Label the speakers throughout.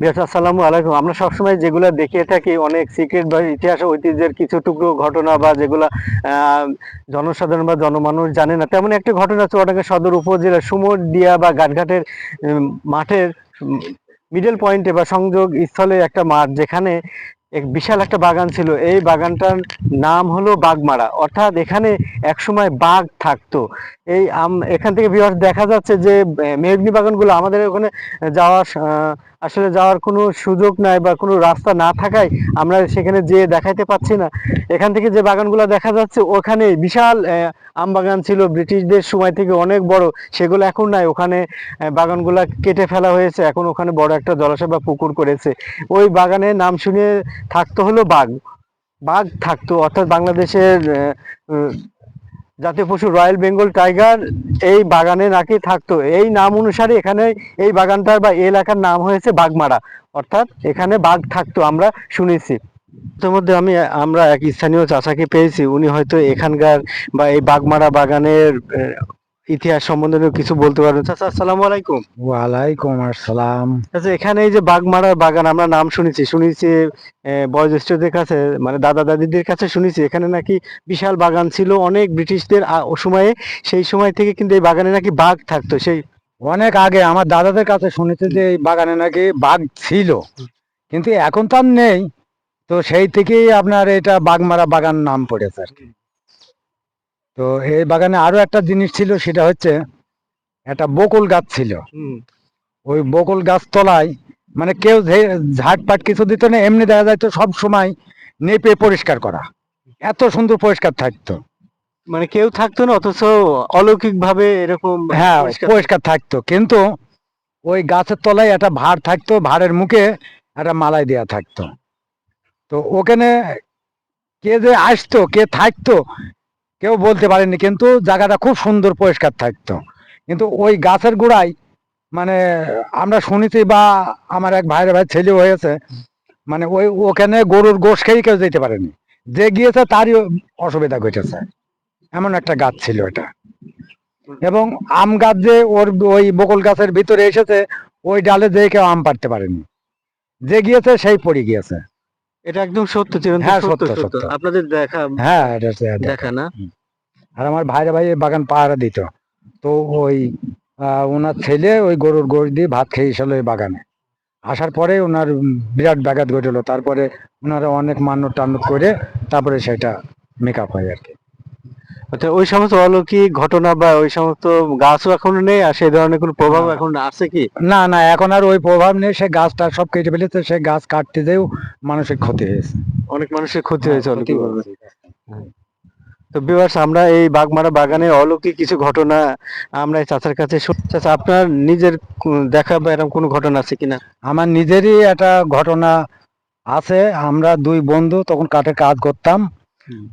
Speaker 1: বেশ আসসালামু আলাইকুম। আমরা সবসময় যেগুলো দেখে থাকি, অনেক সিক্রেট বা ইতিহাস ঐতিহ্যের কিছু টুকরো ঘটনা বা যেগুলো জনসাধারণ বা জনমানুষ জানে না, তেমন একটা ঘটনা চুয়াডাঙ্গা সদর উপজেলার সুমরদিয়া বা ঘাটঘাটের মাঠের মিডল পয়েন্টে বা সংযোগ স্থলে একটা মাঠ যেখানে এক বিশাল একটা বাগান ছিল। এই বাগানটার নাম হলো বাগমারা। অর্থাৎ এখানে একসময় বাঘ থাকতো। এই আম- এখান থেকে বিহার দেখা যাচ্ছে যে মেহগনি বাগানগুলো আমাদের ওখানে যাওয়ার আসলে যাওয়ার কোনো সুযোগ নাই বা কোনো রাস্তা না থাকায় আমরা সেখানে যেয়ে দেখাইতে পাচ্ছি না। এখান থেকে যে বাগানগুলো দেখা যাচ্ছে, ওখানে বিশাল আম বাগান ছিল। ব্রিটিশদের সময় থেকে অনেক বড়। সেগুলো এখন নাই। ওখানে বাগানগুলা কেটে ফেলা হয়েছে। এখন ওখানে বড় একটা জলাশয় বা পুকুর করেছে। ওই বাগানের নাম শুনে থাকতো হলো বাঘ। বাঘ থাকতো, অর্থাৎ বাংলাদেশের জাতীয় পশু রয়্যাল বেঙ্গল টাইগার এই বাগানে নাকি থাকতো। এই নাম অনুসারে এখানে এই বাগানটার বা এলাকার নাম হয়েছে বাঘমারা। অর্থাৎ এখানে বাঘ থাকতো আমরা শুনেছি। মধ্যে আমি, আমরা এক স্থানীয় চাচাকে পেয়েছি। উনি হয়তো এখানকার বা এই বাগমারা বাগানের ইতিহাস সম্বন্ধে কিছু বলতে পারবেন। চাচা আসসালামু আলাইকুম।
Speaker 2: ওয়ালাইকুম আসসালাম।
Speaker 1: আচ্ছা এখানে এই যে বাগমারা বাগান আমরা নাম শুনেছি। শুনেছি বয়োজ্যেষ্ঠদের কাছে মানে দাদা দাদিদের কাছে শুনেছি। এখানে নাকি বিশাল বাগান ছিল। অনেক ব্রিটিশদের ও সময়ে সেই সময় থেকে কিন্তু এই বাগানে নাকি বাঘ থাকতো। সেই
Speaker 2: অনেক আগে আমার দাদাদের কাছে শুনেছি যে এই বাগানে নাকি বাঘ ছিল। কিন্তু এখন তো আর নেই। তো সেই থেকেই আপনার এটা বাগমারা বাগান নাম পড়েছে আর কি। তো এই বাগানে আরও একটা জিনিস ছিল সেটা হচ্ছে একটা বকুল গাছ ছিল। ওই বকুল গাছ তলায় মানে কেউ ঝাটপাট কিছু দিত না এমনি দেখা যায় তো সব সময় নেপে পরিষ্কার করা। এত সুন্দর পরিষ্কার থাকতো।
Speaker 1: মানে কেউ থাকতো না অথচ অলৌকিক ভাবে এরকম
Speaker 2: হ্যাঁ
Speaker 1: পরিষ্কার-
Speaker 2: থাকতো। কিন্তু ওই গাছের তলায় একটা ভার থাকতো ভাড়ের মুখে একটা মালাই দেয়া থাকতো। তো ওখানে কে যে আসতো কে থাকতো কেউ বলতে পারেনি কিন্তু জায়গাটা খুব সুন্দর পরিষ্কার থাকতো। কিন্তু ওই গাছের গোড়ায় মানে আমরা শুনেছি বা আমার এক ভাইয়ের ভাই ছেলে হয়েছে মানে ওই ওখানে গরুর গোশ খেয়ে কেউ যেতে পারেনি। যে গিয়েছে তারই অসুবিধা ঘটেছে। এমন একটা গাছ ছিল এটা। এবং আম গাছ যে ওর ওই বকুল গাছের ভিতরে এসেছে, ওই ডালে যে কেউ আম পারতে পারেনি। যে গিয়েছে সেই পড়ে গিয়েছে।
Speaker 1: এটা একদম সত্য চিরন্তন
Speaker 2: হ্যাঁ,
Speaker 1: সত্য
Speaker 2: সত্য।
Speaker 1: আপনাদের দেখা
Speaker 2: হ্যাঁ এটা
Speaker 1: দেখা। না?
Speaker 2: আর আমার ভাইরা ভাই বাগান পাহারা দিত। তো ওই ওনার ছেলে ওই গরুর গোশ দিয়ে ভাত খেয়ে এসেছিল ওই বাগানে। আসার পরে ওনার বিরাট ব্যাঘাত ঘটলো তারপরে ওনারা অনেক মান্য টান্ন করে তারপরে সেটা মেকআপ হয় আর কি।
Speaker 1: আচ্ছা ওই সমস্ত অলৌকিক ঘটনা বা ওই সমস্ত গাছও এখন নেই? আর সেই ধরনের কোনো প্রভাব এখন আছে কি?
Speaker 2: না না এখন আর ওই প্রভাব নেই। সে গাছটা সব কেটে ফেলেছে সে গাছ কাটতে যেও মানুষের ক্ষতি হয়েছে।
Speaker 1: অনেক মানুষের ক্ষতি হয়েছে
Speaker 2: হ্যাঁ, ক্ষতি
Speaker 1: অলৌকিকভাবে।
Speaker 2: হয়েছে।
Speaker 1: তো বিভার্স আমরা এই বাগমারা বাগানে অলৌকিক কিছু ঘটনা আমরা এই চাচার কাছে চাচা আপনার নিজের দেখা বা এরকম কোনো ঘটনা আছে কিনা?
Speaker 2: আমার নিজেরই একটা ঘটনা আছে। আমরা দুই বন্ধু তখন কাঠের কাজ করতাম।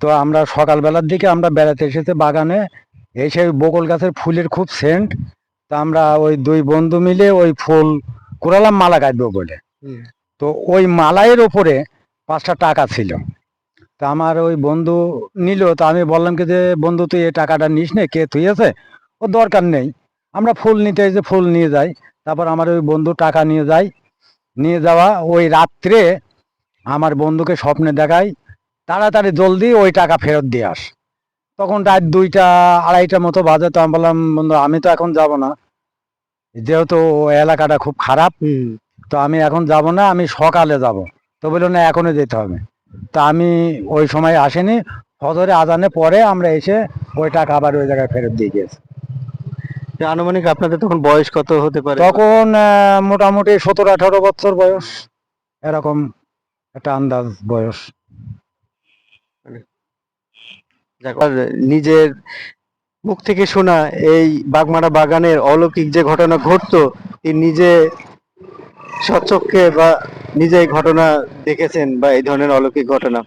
Speaker 2: তো আমরা সকালবেলার দিকে আমরা বেড়াতে এসেছি বাগানে। এসে ওই বকুল গাছের ফুলের খুব সেন্ট তা আমরা ওই দুই বন্ধু মিলে ওই ফুল কুড়ালাম মালা গাঁথবো বলে। তো ওই মালাইয়ের ওপরে পাঁচটা টাকা ছিল। তা আমার ওই বন্ধু নিল। তো আমি বললাম কি যে বন্ধু তুই এই টাকাটা নিস নে কে তুই আছে? ও দরকার নেই। আমরা ফুল নিতে এসে ফুল নিয়ে যাই। তারপর আমার ওই বন্ধু টাকা নিয়ে যায় নিয়ে যাওয়া ওই রাত্রে আমার বন্ধুকে স্বপ্নে দেখাই। তাড়াতাড়ি জলদি ওই টাকা ফেরত দিয়ে আস। তখন রাত দুইটা আড়াইটা মতো বাজে তো আমি বললাম বন্ধু আমি তো এখন যাব না। যেহেতু এলাকাটা খুব খারাপ তো আমি এখন যাব না আমি সকালে যাব। তো বলল না এখনই যেতে হবে। তা আমি ওই সময় আসেনি। ফজরে আজানে পরে আমরা এসে ওই টাকা আবার ওই জায়গায় ফেরত দিয়ে গিয়েছি।
Speaker 1: আনুমানিক আপনাদের তখন বয়স কত হতে পারে?
Speaker 2: তখন মোটামুটি সতেরো আঠারো বছর বয়স এরকম একটা আন্দাজ বয়স।
Speaker 1: নিজের মুখ থেকে শোনা এই বাগমারা বাগানের অলৌকিক যে ঘটনা ঘটতো, তিনি নিজে স্বচক্ষে বা নিজে ঘটনা দেখেছেন বা এই ধরনের অলৌকিক ঘটনা।